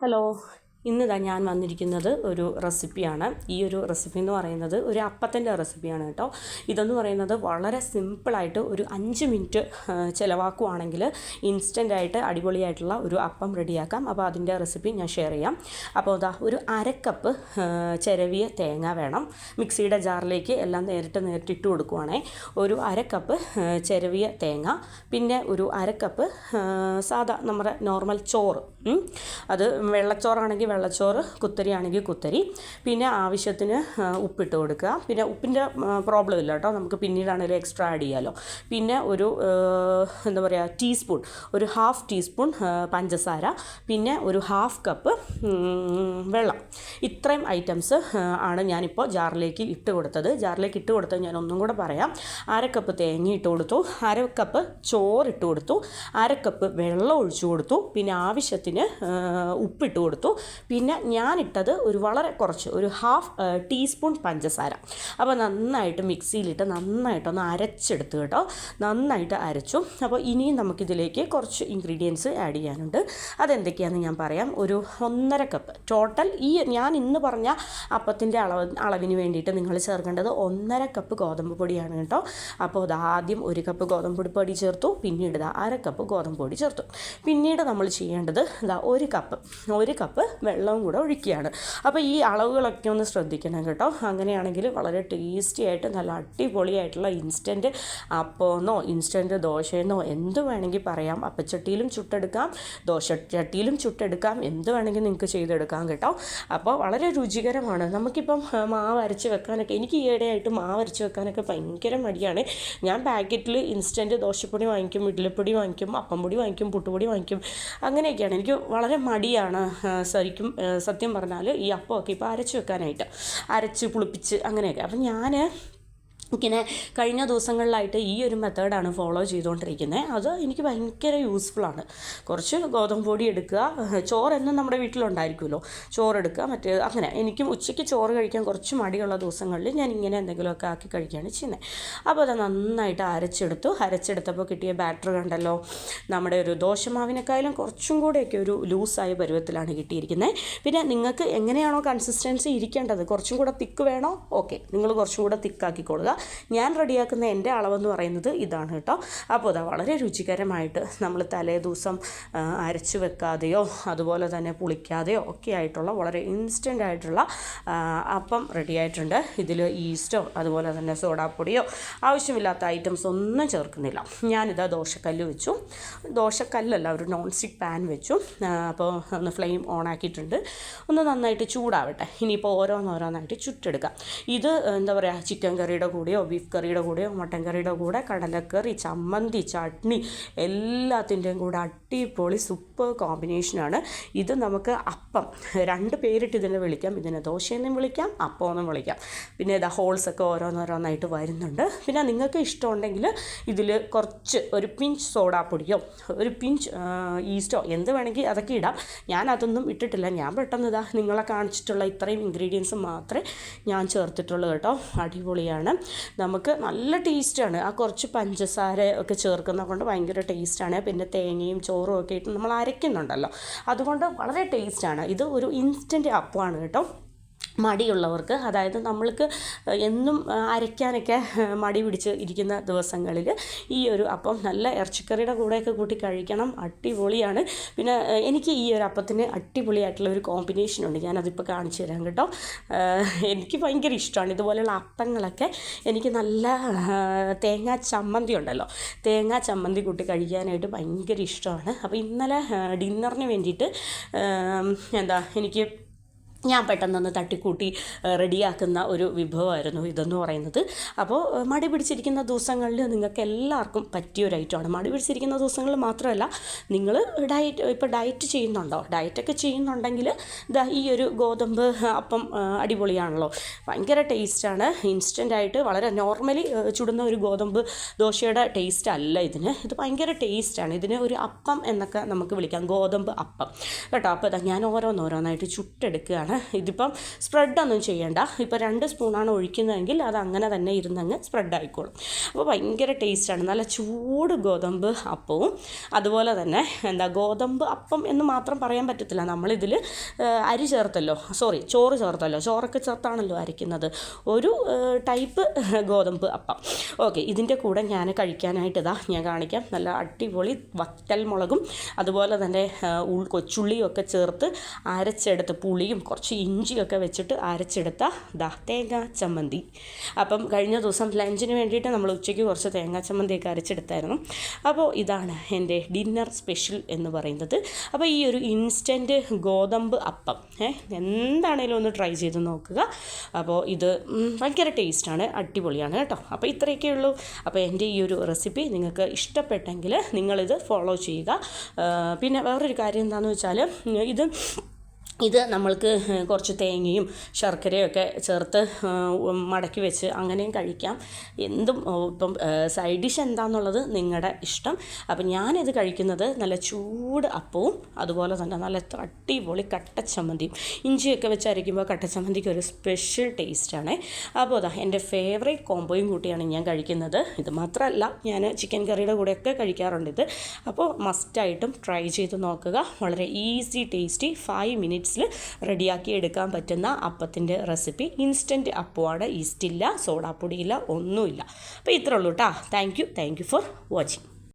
Hello, ഇന്നിതാ ഞാൻ വന്നിരിക്കുന്നത് ഒരു റെസിപ്പിയാണ്. ഈ ഒരു റെസിപ്പി എന്ന് പറയുന്നത് ഒരു അപ്പത്തിന്റെ റെസിപ്പിയാണ് കേട്ടോ. ഇതെന്ന് പറയുന്നത് വളരെ സിമ്പിളായിട്ട് ഒരു അഞ്ച് മിനിറ്റ് ചിലവാക്കുവാണെങ്കിൽ ഇൻസ്റ്റന്റായിട്ട് അടിപൊളിയായിട്ടുള്ള ഒരു അപ്പം റെഡിയാക്കാം. അപ്പോൾ അതിന്റെ റെസിപ്പി ഞാൻ ഷെയർ ചെയ്യാം. അപ്പോൾ ഇതാ ഒരു അരക്കപ്പ് ചിരവിയ തേങ്ങ വേണം. മിക്സിയുടെ ജാറിലേക്ക് എല്ലാം നേരിട്ട് നേരിട്ട് ഇട്ട് കൊടുക്കുവാണേ. ഒരു അരക്കപ്പ് ചിരവിയ തേങ്ങ. പിന്നെ ഒരു അരക്കപ്പ് സാധാ നമ്മുടെ നോർമൽ ചോറ്. അത് വെള്ളച്ചോറാണെങ്കിൽ വെള്ളച്ചോറ് കുത്തരി ആണെങ്കിൽ കുത്തരി പിന്നെ ആവശ്യത്തിന് ഉപ്പിട്ട് കൊടുക്കുക. പിന്നെ ഉപ്പിന്റെ പ്രോബ്ലം ഇല്ല കേട്ടോ. നമുക്ക് പിന്നീടാണെങ്കിലും എക്സ്ട്രാ ആഡ് ചെയ്യാമല്ലോ പിന്നെ ഒരു എന്താ പറയുക ടീസ്പൂൺ ഒരു ഹാഫ് ടീസ്പൂൺ പഞ്ചസാര പിന്നെ ഒരു ഹാഫ് കപ്പ് വെള്ളം. ഇത്രയും ഐറ്റംസ് ആണ് ഞാനിപ്പോൾ ജാറിലേക്ക് ഇട്ട് കൊടുത്തത്. ജാറിലേക്ക് ഇട്ട് കൊടുത്തത് ഞാൻ ഒന്നും കൂടെ പറയാം. അര കപ്പ് തേങ്ങ ഇട്ട് കൊടുത്തു. അര കപ്പ് ചോറ് ഇട്ട് കൊടുത്തു. അര കപ്പ് വെള്ളം ഒഴിച്ചു കൊടുത്തു. പിന്നെ ആവശ്യത്തിന് ഉപ്പിട്ട് കൊടുത്തു. പിന്നെ ഞാനിട്ടത് ഒരു വളരെ കുറച്ച് ഒരു ഹാഫ് ടീസ്പൂൺ പഞ്ചസാര. അപ്പോൾ നന്നായിട്ട് മിക്സിയിലിട്ട് നന്നായിട്ടൊന്ന് അരച്ചെടുത്ത് കേട്ടോ. നന്നായിട്ട് അരച്ചു. അപ്പോൾ ഇനിയും നമുക്കിതിലേക്ക് കുറച്ച് ഇൻഗ്രീഡിയൻസ് ആഡ് ചെയ്യാനുണ്ട്. അതെന്തൊക്കെയാണെന്ന് ഞാൻ പറയാം. ഒരു ഒന്നര കപ്പ് ടോട്ടൽ ഈ ഞാൻ ഇന്ന് പറഞ്ഞ അപ്പത്തിന്റെ അളവ് അളവിന് വേണ്ടിയിട്ട് നിങ്ങൾ ചേർക്കേണ്ടത് ഒന്നര കപ്പ് ഗോതമ്പ് പൊടിയാണ് കേട്ടോ. അപ്പോൾ അത് ആദ്യം ഒരു കപ്പ് ഗോതമ്പ് പൊടി ചേർത്തു. പിന്നീട് അര കപ്പ് ഗോതമ്പ് പൊടി ചേർത്തു. പിന്നീട് നമ്മൾ ചെയ്യേണ്ടത് ഇതാ ഒരു കപ്പ് ഒരു കപ്പ് വെള്ളവും കൂടെ ഒഴിക്കുകയാണ്. അപ്പോൾ ഈ അളവുകളൊക്കെ ഒന്ന് ശ്രദ്ധിക്കണം കേട്ടോ. അങ്ങനെയാണെങ്കിൽ വളരെ ടേസ്റ്റി ആയിട്ട് നല്ല അടിപൊളിയായിട്ടുള്ള ഇൻസ്റ്റന്റ് അപ്പമെന്നോ ഇൻസ്റ്റന്റ് ദോശയെന്നോ എന്ത് വേണമെങ്കിൽ പറയാം. അപ്പച്ചട്ടിയിലും ചുട്ടെടുക്കാം ദോശ ചട്ടിയിലും ചുട്ടെടുക്കാം എന്ത് വേണമെങ്കിൽ നിങ്ങൾക്ക് ചെയ്തെടുക്കാം കേട്ടോ. അപ്പോൾ വളരെ രുചികരമാണ്. നമുക്കിപ്പം മാവ് അരച്ച് വെക്കാനൊക്കെ എനിക്ക് ഈയിടെയായിട്ട് മാവ് അരച്ച് വെക്കാനൊക്കെ ഭയങ്കര മടിയാണ്. ഞാൻ പാക്കറ്റിൽ ഇൻസ്റ്റന്റ് ദോശപ്പൊടി വാങ്ങിക്കും ഇഡ്ഡലിപ്പൊടി വാങ്ങിക്കും അപ്പം പൊടി വാങ്ങിക്കും പുട്ടുപൊടി വാങ്ങിക്കും അങ്ങനെയൊക്കെയാണ്. എനിക്ക് വളരെ മടിയാണ് ആ, ശരിക്കും സത്യം പറഞ്ഞാൽ ഈ അപ്പമൊക്കെ ഇപ്പോൾ അരച്ച് വെക്കാനായിട്ട്. അരച്ച് പുളിപ്പിച്ച് അങ്ങനെയൊക്കെ. അപ്പം ഞാൻ ഇങ്ങനെ കഴിഞ്ഞ ദിവസങ്ങളിലായിട്ട് ഈ ഒരു മെത്തേഡാണ് ഫോളോ ചെയ്തുകൊണ്ടിരിക്കുന്നത് അത് എനിക്ക് ഭയങ്കര യൂസ്ഫുള്ളാണ് കുറച്ച് ഗോതമ്പ് പൊടി എടുക്കുക. ചോറ് എന്നും നമ്മുടെ വീട്ടിലുണ്ടായിരിക്കുമല്ലോ. ചോറ് എടുക്കുക മറ്റേ അങ്ങനെ. എനിക്കും ഉച്ചയ്ക്ക് ചോറ് കഴിക്കാൻ കുറച്ച് മടിയുള്ള ദിവസങ്ങളിൽ ഞാൻ ഇങ്ങനെ എന്തെങ്കിലുമൊക്കെ ആക്കി കഴിക്കുകയാണ് ചെയ്യുന്നത് അപ്പോൾ അത് നന്നായിട്ട് അരച്ചെടുത്തു. അരച്ചെടുത്തപ്പോൾ കിട്ടിയ ബാറ്റർ കണ്ടല്ലോ. നമ്മുടെ ഒരു ദോശമാവിനെക്കായാലും കുറച്ചും കൂടെയൊക്കെ ഒരു ലൂസായ പരുവത്തിലാണ് കിട്ടിയിരിക്കുന്നത് പിന്നെ നിങ്ങൾക്ക് എങ്ങനെയാണോ കൺസിസ്റ്റൻസി ഇരിക്കേണ്ടത്? കുറച്ചും കൂടെ തിക്ക് വേണോ? ഓക്കെ നിങ്ങൾ കുറച്ചും കൂടെ തിക്കാക്കിക്കൊള്ളുക ഞാൻ റെഡിയാക്കുന്ന എന്റെ അളവെന്ന് പറയുന്നത് ഇതാണ് കേട്ടോ. അപ്പോൾ അതാ വളരെ രുചികരമായിട്ട് നമ്മൾ തലേ ദിവസം അരച്ചു വെക്കാതെയോ അതുപോലെ തന്നെ പുളിക്കാതെയോ ഒക്കെ ആയിട്ടുള്ള വളരെ ഇൻസ്റ്റന്റ് ആയിട്ടുള്ള അപ്പം റെഡി ആയിട്ടുണ്ട്. ഇതിൽ ഈസ്റ്റോ അതുപോലെ തന്നെ സോഡാപ്പൊടിയോ ആവശ്യമില്ലാത്ത ഐറ്റംസ് ഒന്നും ചേർക്കുന്നില്ല. ഞാനിതാ ദോശക്കല്ല് വെച്ചു. ദോശക്കല്ലല്ല ഒരു നോൺ സ്റ്റിക്ക് പാൻ വെച്ചു അപ്പോൾ ഒന്ന് ഫ്ലെയിം ഓൺ ആക്കിയിട്ടുണ്ട്. ഒന്ന് നന്നായിട്ട് ചൂടാവട്ടെ. ഇനിയിപ്പോൾ ഓരോന്നോരോന്നായിട്ട് ചുറ്റെടുക്കാം ഇത് എന്താ പറയുക ചിക്കൻ കറിയുടെ കൂടെയോ ബീഫ് കറിയുടെ കൂടെയോ മട്ടൻ കറിയുടെ കൂടെ കടലക്കറി ചമ്മന്തി ചട്നി എല്ലാത്തിന്റെയും കൂടെ അടിപൊളി സൂപ്പർ കോമ്പിനേഷനാണ് ഇത് നമുക്ക് അപ്പം രണ്ട് പേരിട്ട് ഇതിനെ വിളിക്കാം. ഇതിനെ ദോശയെന്നും വിളിക്കാം അപ്പം എന്നും വിളിക്കാം. പിന്നെ ഇതാ ഹോൾസൊക്കെ ഓരോന്നോരോന്നായിട്ട് വരുന്നുണ്ട്. പിന്നെ നിങ്ങൾക്ക് ഇഷ്ടമുണ്ടെങ്കിൽ ഇതിൽ കുറച്ച് ഒരു പിഞ്ച് സോഡാപ്പൊടിയോ ഒരു പിഞ്ച് ഈസ്റ്റോ എന്ത് വേണമെങ്കിൽ അതൊക്കെ ഇടാം. ഞാൻ അതൊന്നും ഇട്ടിട്ടില്ല. ഞാൻ പെട്ടെന്ന് ഇതാ നിങ്ങളെ കാണിച്ചിട്ടുള്ള ഇത്രയും ഇൻഗ്രീഡിയൻസ് മാത്രമേ ഞാൻ ചേർത്തിട്ടുള്ളൂ കേട്ടോ. അടിപൊളിയാണ്. നമുക്ക് നല്ല ടേസ്റ്റാണ്. ആ കുറച്ച് പഞ്ചസാര ഒക്കെ ചേർക്കുന്ന കൊണ്ട് ഭയങ്കര ടേസ്റ്റാണ്. പിന്നെ തേങ്ങയും ചോറും ഒക്കെ ഇട്ട് നമ്മൾ അരയ്ക്കുന്നുണ്ടല്ലോ അതുകൊണ്ട് വളരെ ടേസ്റ്റാണ്. ഇത് ഒരു ഇൻസ്റ്റന്റ് അപ്പമാണ് കേട്ടോ. മടിയുള്ളവർക്ക് അതായത് നമ്മൾക്ക് എന്നും അരയ്ക്കാനൊക്കെ മടി പിടിച്ച് ഇരിക്കുന്ന ദിവസങ്ങളിൽ ഈ ഒരു അപ്പം നല്ല ഇറച്ചിക്കറിയുടെ കൂടെയൊക്കെ കൂട്ടി കഴിക്കണം അടിപൊളിയാണ്. പിന്നെ എനിക്ക് ഈ ഒരു അപ്പത്തിന് അടിപൊളിയായിട്ടുള്ള ഒരു കോമ്പിനേഷൻ ഉണ്ട്. ഞാനതിപ്പോൾ കാണിച്ചു തരാം കേട്ടോ. എനിക്ക് ഭയങ്കര ഇഷ്ടമാണ്. ഇതുപോലെയുള്ള അപ്പങ്ങളൊക്കെ എനിക്ക് നല്ല തേങ്ങാ ചമ്മന്തി ഉണ്ടല്ലോ. തേങ്ങാ ചമ്മന്തി കൂട്ടി കഴിക്കാനായിട്ട് ഭയങ്കര ഇഷ്ടമാണ്. അപ്പോൾ ഇന്നലെ ഡിന്നറിന് വേണ്ടിയിട്ട് എന്താ എനിക്ക് ഞാൻ പെട്ടെന്നൊന്ന് തട്ടിക്കൂട്ടി റെഡിയാക്കുന്ന ഒരു വിഭവമായിരുന്നു ഇതെന്ന് പറയുന്നത്. അപ്പോൾ മടി പിടിച്ചിരിക്കുന്ന ദിവസങ്ങളിൽ നിങ്ങൾക്ക് എല്ലാവർക്കും പറ്റിയൊരു ഐറ്റമാണ്. മടി പിടിച്ചിരിക്കുന്ന ദിവസങ്ങളിൽ മാത്രമല്ല നിങ്ങൾ ഡയറ്റ് ഇപ്പോൾ ഡയറ്റ് ചെയ്യുന്നുണ്ടോ? ഡയറ്റൊക്കെ ചെയ്യുന്നുണ്ടെങ്കിൽ ഇതാ ഈ ഒരു ഗോതമ്പ് അപ്പം അടിപൊളിയാണല്ലോ. ഭയങ്കര ടേസ്റ്റാണ്. ഇൻസ്റ്റന്റായിട്ട് വളരെ നോർമലി ചുടുന്ന ഒരു ഗോതമ്പ് ദോശയുടെ ടേസ്റ്റ് അല്ല ഇതിന്. ഇത് ഭയങ്കര ടേസ്റ്റാണ്. ഇതിന് ഒരു അപ്പം എന്നൊക്കെ നമുക്ക് വിളിക്കാം. ഗോതമ്പ് അപ്പം. കേട്ടോ അപ്പോൾ ഇതാ ഞാൻ ഓരോന്നോരോന്നായിട്ട് ചുട്ടെടുക്കുകയാണ്. ടേസ്റ്റാണ് ഇതിപ്പം സ്പ്രെഡൊന്നും ചെയ്യണ്ട. ഇപ്പോൾ രണ്ട് സ്പൂണാണ് ഒഴിക്കുന്നതെങ്കിൽ അത് അങ്ങനെ തന്നെ ഇരുന്നങ്ങ് സ്പ്രെഡ് ആയിക്കോളും അപ്പോൾ ഭയങ്കര ടേസ്റ്റാണ്. നല്ല ചൂട് ഗോതമ്പ് അപ്പവും അതുപോലെ തന്നെ എന്താ ഗോതമ്പ് അപ്പം എന്ന് മാത്രം പറയാൻ പറ്റത്തില്ല. നമ്മളിതിൽ അരി ചേർത്തല്ലോ. സോറി ചോറ് ചേർത്തല്ലോ. ചോറൊക്കെ ചേർത്താണല്ലോ അരയ്ക്കുന്നത്. ഒരു ടൈപ്പ് ഗോതമ്പ് അപ്പം. ഓക്കെ ഇതിന്റെ കൂടെ ഞാൻ കഴിക്കാനായിട്ട് ഇതാ ഞാൻ കാണിക്കാം. നല്ല അടിപൊളി വറ്റൽ മുളകും അതുപോലെ തന്നെ കൊച്ചുള്ളിയും ഒക്കെ ചേർത്ത് അരച്ചെടുത്ത് പുളിയും കുറച്ച് ഇഞ്ചിയൊക്കെ വെച്ചിട്ട് അരച്ചെടുത്ത ദാ തേങ്ങാ ചമ്മന്തി. അപ്പം കഴിഞ്ഞ ദിവസം ലഞ്ചിന് വേണ്ടിയിട്ട് നമ്മൾ ഉച്ചയ്ക്ക് കുറച്ച് തേങ്ങാ ചമ്മന്തിയൊക്കെ അരച്ചെടുത്തായിരുന്നു. അപ്പോൾ ഇതാണ് എന്റെ ഡിന്നർ സ്പെഷ്യൽ എന്ന് പറയുന്നത്. അപ്പോൾ ഈ ഒരു ഇൻസ്റ്റന്റ് ഗോതമ്പ് അപ്പം എന്താണേലും ഒന്ന് ട്രൈ ചെയ്ത് നോക്കുക. അപ്പോൾ ഇത് ഭയങ്കര ടേസ്റ്റാണ് അടിപൊളിയാണ് കേട്ടോ. അപ്പോൾ ഇത്രയൊക്കെ ഉള്ളൂ. അപ്പോൾ എന്റെ ഈ ഒരു റെസിപ്പി നിങ്ങൾക്ക് ഇഷ്ടപ്പെട്ടെങ്കിൽ നിങ്ങളിത് ഫോളോ ചെയ്യുക. പിന്നെ വേറൊരു കാര്യം എന്താണെന്ന് വെച്ചാൽ ഇത് ഇത് നമ്മൾക്ക് കുറച്ച് തേങ്ങയും ശർക്കരയും ഒക്കെ ചേർത്ത് മടക്കി വെച്ച് അങ്ങനെയും കഴിക്കാം. എന്തും ഇപ്പം സൈഡ് ഡിഷ് എന്താണെന്നുള്ളത് നിങ്ങളുടെ ഇഷ്ടം. അപ്പം ഞാനിത് കഴിക്കുന്നത് നല്ല ചൂട് അപ്പവും അതുപോലെ തന്നെ നല്ല അടിപൊളി കട്ടച്ചമ്മന്തിയും. ഇഞ്ചിയൊക്കെ വെച്ച് അരയ്ക്കുമ്പോൾ കട്ടച്ചമ്മന്തിക്ക് ഒരു സ്പെഷ്യൽ ടേസ്റ്റാണ്. അപ്പോൾ അതാ എന്റെ ഫേവറേറ്റ് കോംബോയും കൂട്ടിയാണ് ഞാൻ കഴിക്കുന്നത്. ഇത് മാത്രമല്ല ഞാൻ ചിക്കൻ കറിയുടെ കൂടെയൊക്കെ കഴിക്കാറുണ്ട് ഇത്. അപ്പോൾ മസ്റ്റായിട്ടും ട്രൈ ചെയ്ത് നോക്കുക. വളരെ ഈസി ടേസ്റ്റി ഫൈവ് മിനിറ്റ്സ് മിനിറ്റ്സിൽ റെഡിയാക്കി എടുക്കാൻ പറ്റുന്ന അപ്പത്തിന്റെ റെസിപ്പി. ഇൻസ്റ്റന്റ് അപ്പമാണ് ഈസ്റ്റില്ല സോഡാപ്പൊടിയില്ല ഒന്നുമില്ല. അപ്പോൾ ഇത്രയുള്ളൂ കേട്ടോ thank you. Thank you for watching.